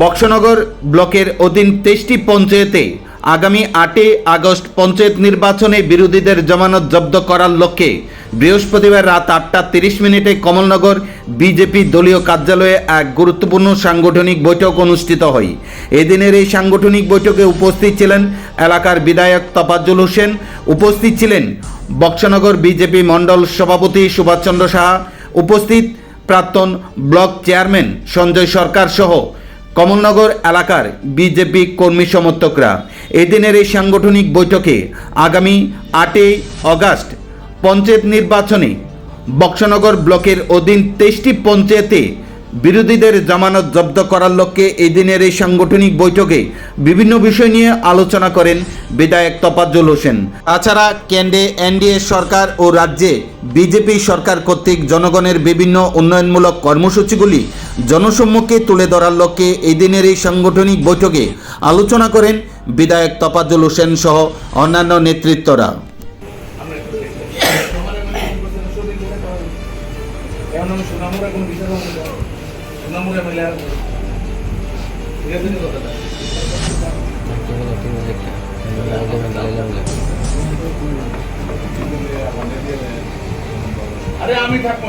বক্সনগর ব্লকের অধীন তেইশটি পঞ্চায়েতে আগামী আটই আগস্ট পঞ্চায়েত নির্বাচনে বিরোধীদের জমানত জব্দ করার লক্ষ্যে বৃহস্পতিবার রাত আটটা তিরিশ মিনিটে কমলনগর বিজেপি দলীয় কার্যালয়ে এক গুরুত্বপূর্ণ সাংগঠনিক বৈঠক অনুষ্ঠিত হয়। এদিনের এই সাংগঠনিক বৈঠকে উপস্থিত ছিলেন এলাকার বিধায়ক তফাজ্জুল হোসেন, উপস্থিত ছিলেন বক্সনগর বিজেপি মণ্ডল সভাপতি সুভাষচন্দ্র সাহা, উপস্থিত প্রাক্তন ব্লক চেয়ারম্যান সঞ্জয় সরকার সহ কমলনগর এলাকার বিজেপি কর্মী সমর্থকরা এদিনের এই সাংগঠনিক বৈঠকে আগামী আটই অগাস্ট পঞ্চায়েত নির্বাচনে বক্সনগর ব্লকের অধীন তেইশটি পঞ্চায়েতে বিরোধীদের জামানত জব্দ করার লক্ষ্যে এই দিনের এই সাংগঠনিক বৈঠকে বিভিন্ন বিষয় নিয়ে আলোচনা করেন বিধায়ক তফাজ্জুল হোসেন। তাছাড়া কেন্দ্রে এনডিএ সরকার ও রাজ্যে বিজেপি সরকার কর্তৃক জনগণের বিভিন্ন উন্নয়নমূলক কর্মসূচিগুলি জনসম্মুখে তুলে ধরার লক্ষ্যে এই দিনের এই সাংগঠনিক বৈঠকে আলোচনা করেন বিধায়ক তফাজ্জুল হোসেন সহ অন্যান্য নেতৃত্বরা। আরে আমি থাকব।